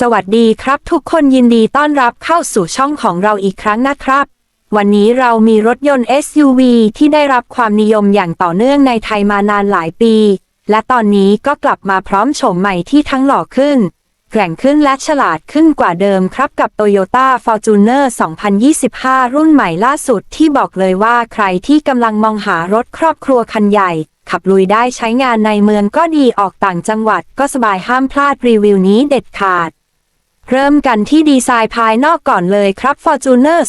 สวัสดีครับทุกคนยินดีต้อนรับเข้าสู่ช่องของเราอีกครั้งนะครับ วันนี้เรามีรถยนต์ SUV ที่ได้รับความนิยมอย่างต่อเนื่องในไทยมานานหลายปี และตอนนี้ก็กลับมาพร้อมโฉมใหม่ที่ทั้งหล่อขึ้น แกร่งขึ้นและฉลาดขึ้นกว่าเดิมครับกับ Toyota Fortuner 2025 รุ่นใหม่ล่าสุดที่บอกเลยว่าใครที่กำลังมองหารถครอบครัวคันใหญ่ ขับลุยได้ใช้งานในเมืองก็ดีออกต่างจังหวัดก็สบายห้ามพลาดรีวิวนี้เด็ดขาด เริ่มกันที่ดีไซน์ภายนอกก่อนเลยครับ Fortuner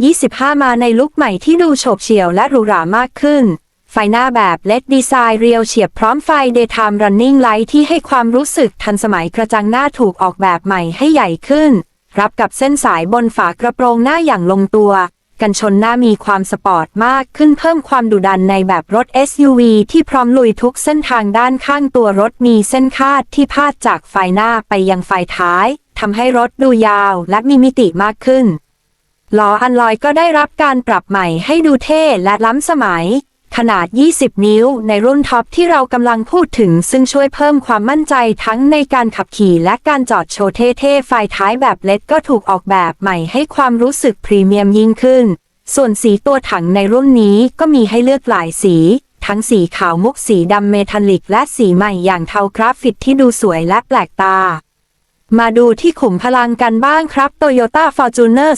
2025 มาในลุคใหม่ที่ดูโฉบเฉี่ยวและหรูหรามากขึ้น ไฟหน้าแบบ LED ดีไซน์เรียวเฉียบพร้อมไฟ Daytime Running Light ที่ให้ความรู้สึกทันสมัยกระจังหน้าถูกออกแบบใหม่ให้ใหญ่ขึ้น รับกับเส้นสายบนฝากระโปรงหน้าอย่างลงตัว กันชนหน้ามีความสปอร์ตมากขึ้นเพิ่มความดุดันในแบบรถ SUV ที่พร้อมลุยทุกเส้นทางด้านข้างตัวรถมีเส้นคาดที่พาดจากไฟหน้าไปยังไฟท้าย ทำให้รถดูยาวและมีมิติมากขึ้น ล้ออันลอยก็ได้รับการปรับใหม่ให้ดูเท่และล้ำสมัย ขนาด 20 นิ้วในรุ่นท็อปที่เรากำลังพูดถึง ซึ่งช่วยเพิ่มความมั่นใจทั้งในการขับขี่และการจอดโชว์เท่ๆไฟท้ายแบบเล็ดก็ถูกออกแบบใหม่ให้ความรู้สึกพรีเมียมยิ่งขึ้น ส่วนสีตัวถังในรุ่นนี้ก็มีให้เลือกหลายสีทั้งสีขาวมุกสีดำเมทัลลิกและสีใหม่อย่างเทากราฟิตที่ดูสวยและแปลกตา มาดูที่ขุมพลังกันบ้างครับ Toyota Fortuner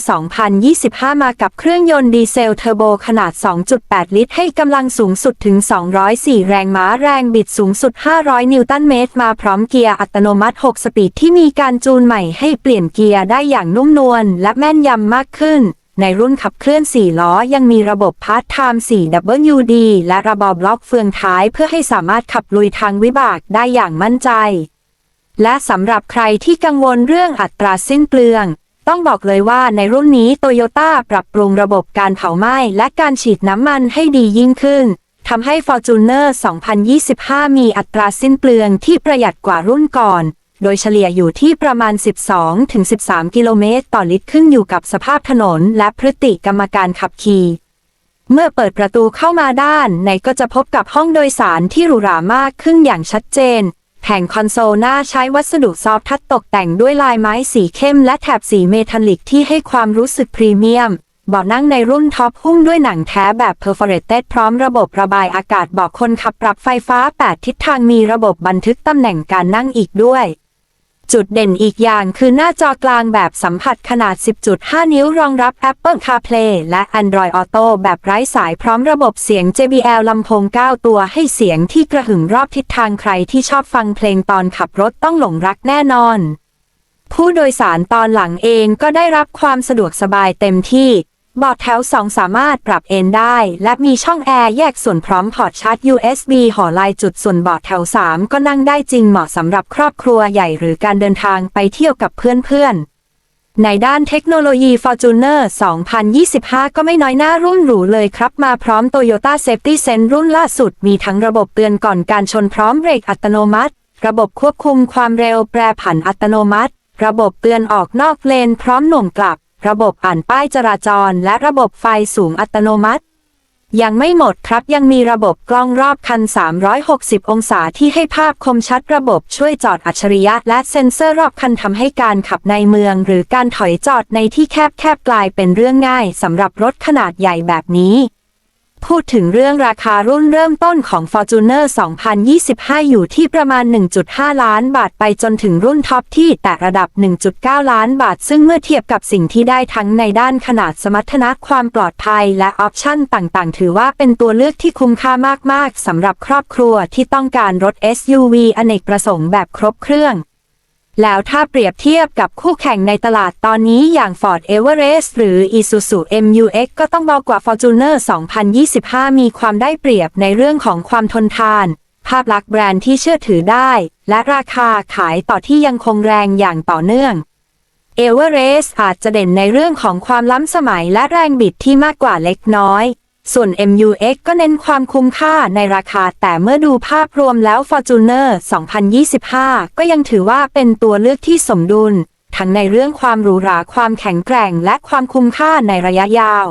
2025 มากับเครื่องยนต์ดีเซลเทอร์โบขนาด 2.8 ลิตร ให้กำลังสูงสุดถึง 204 แรงม้าแรงบิดสูงสุด 500 นิวตันเมตร มาพร้อมเกียร์อัตโนมัติ 6 สปีดที่มีการจูนใหม่ให้เปลี่ยนเกียร์ได้อย่างนุ่มนวลและแม่นยำมากขึ้น ในรุ่นขับเคลื่อน 4 ล้อ ยังมีระบบพาร์ทไทม์ 4WD และระบบล็อกเฟืองท้ายเพื่อให้สามารถขับลุยทางวิบากได้อย่างมั่นใจ และสำหรับใครที่กังวลเรื่องอัตราสิ้นเปลือง ต้องบอกเลยว่าในรุ่นนี้โตโยต้าปรับปรุงระบบการเผาไหม้และการฉีดน้ำมันให้ดียิ่งขึ้นทำให้ Fortuner 2025 มีอัตราสิ้นเปลืองที่ประหยัดกว่ารุ่นก่อน โดยเฉลี่ยอยู่ที่ประมาณ 12-13 กิโลเมตรต่อลิตรขึ้นอยู่กับสภาพถนนและพฤติกรรมการขับขี่เมื่อเปิดประตูเข้ามาด้านในก็จะพบกับห้องโดยสารที่หรูหรามากขึ้นอย่างชัดเจน แผงคอนโซลหน้าใช้วัสดุซอฟทัดตกแต่งด้วยลายไม้สีเข้มและแถบสีเมทัลลิกที่ให้ความรู้สึกพรีเมียมเบาะนั่งในรุ่นท็อปหุ้มด้วยหนังแท้แบบ perforated พร้อมระบบระบายอากาศเบาะคนขับปรับไฟฟ้า 8 ทิศทางมีระบบบันทึกตำแหน่งการนั่งอีกด้วย จุดเด่นอีกอย่างคือหน้าจอกลางแบบสัมผัสขนาด 10.5 นิ้วรองรับ Apple CarPlay และ Android Auto แบบไร้สายพร้อมระบบเสียง JBL ลำโพง 9 ตัวให้เสียงที่กระหึ่มรอบทิศทางใครที่ชอบฟังเพลงตอนขับรถต้องหลงรักแน่นอน ผู้โดยสารตอนหลังเองก็ได้รับความสะดวกสบายเต็มที่ เบาะแถว 2 สามารถปรับเอนได้ และมีช่องแอร์แยกส่วนพร้อมพอร์ตชาร์จ USB ห่อลายจุดส่วนเบาะแถว 3 ก็นั่งได้จริงเหมาะสำหรับครอบครัวใหญ่หรือการเดินทางไปเที่ยวกับเพื่อนๆในด้านเทคโนโลยี Fortuner 2025 ก็ไม่น้อยหน้ารุ่นหรูเลยครับ มาพร้อม Toyota Safety Sense รุ่นล่าสุดมีทั้งระบบเตือนก่อนการชนพร้อมเบรกอัตโนมัติ ระบบควบคุมความเร็วแปรผันอัตโนมัติ ระบบเตือนออกนอกเลนพร้อมหน่วงกลับ ระบบอ่านป้ายจราจร และระบบไฟสูงอัตโนมัติ ยังไม่หมดครับยังมีระบบกล้องรอบคัน 360 องศาที่ให้ภาพคมชัดระบบช่วยจอดอัจฉริยะ และเซ็นเซอร์รอบคันทำให้การขับในเมือง หรือการถอยจอดในที่แคบๆกลายเป็นเรื่องง่ายสำหรับรถขนาดใหญ่แบบนี้ พูดถึงเรื่องราคารุ่นเริ่มต้นของ Fortuner 2025 อยู่ที่ประมาณ 1.5 ล้านบาทไปจนถึงรุ่นท็อปที่แตะระดับ 1.9 ล้านบาท ซึ่งเมื่อเทียบกับสิ่งที่ได้ทั้งในด้านขนาดสมรรถนะความปลอดภัยและออปชั่นต่างๆ ถือว่าเป็นตัวเลือกที่คุ้มค่ามากๆสำหรับครอบครัวที่ต้องการรถ SUV อเนกประสงค์แบบครบเครื่อง แล้วถ้าเปรียบเทียบกับคู่แข่งในตลาดตอนนี้อย่าง Ford Everest หรือ Isuzu MU-X ก็ต้องเบอกกว่า Fortuner 2025 มีความได้เปรียบในเรื่องของความทนทาน ภาพลักษณ์แบรนด์ที่เชื่อถือได้ และราคาขายต่อที่ยังคงแรงอย่างต่อเนื่อง Everest อาจจะเด่นในเรื่องของความล้ำสมัยและแรงบิดที่มากกว่าเล็กน้อย ส่วน MUX ก็เน้นความคุ้มค่าในราคา แต่เมื่อดูภาพรวมแล้ว Fortuner 2025 ก็ยังถือว่าเป็นตัวเลือกที่สมดุล ทั้งในเรื่องความหรูหราความแข็งแกร่ง และความคุ้มค่าในระยะยาว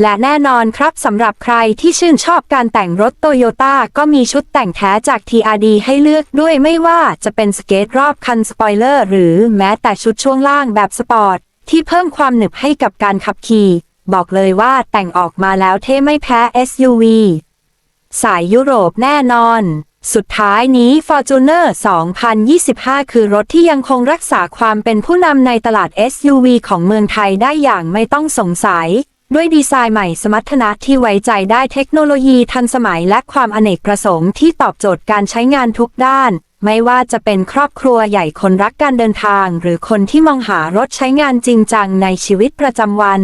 และแน่นอนครับสำหรับใครที่ชื่นชอบการแต่งรถโตโยต้าก็มีชุดแต่งแท้จาก TRD ให้เลือกด้วยไม่ว่าจะเป็นสเกตรอบคันสปอยเลอร์หรือแม้แต่ชุดช่วงล่างแบบสปอร์ตที่เพิ่มความหนึบให้กับการขับขี่ บอกเลยว่าแต่งออกมาแล้วเท่ไม่แพ้ SUV สายยุโรปแน่นอน สุดท้ายนี้ Fortuner 2025 คือรถที่ยังคงรักษาความเป็นผู้นำในตลาด SUV ของเมืองไทยได้อย่างไม่ต้องสงสัย ด้วยดีไซน์ใหม่สมรรถนะที่ไว้ใจได้เทคโนโลยีทันสมัยและความอเนกประสงค์ที่ตอบโจทย์การใช้งานทุกด้าน ไม่ว่าจะเป็นครอบครัวใหญ่คนรักการเดินทาง หรือคนที่มองหารถใช้งานจริงจังในชีวิตประจำวัน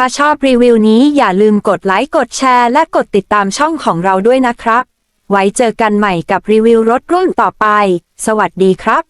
ถ้าชอบรีวิวนี้อย่าลืมกดไลค์กดแชร์และกดติดตามช่องของเราด้วยนะครับ ไว้เจอกันใหม่กับรีวิวรถรุ่นต่อไป สวัสดีครับ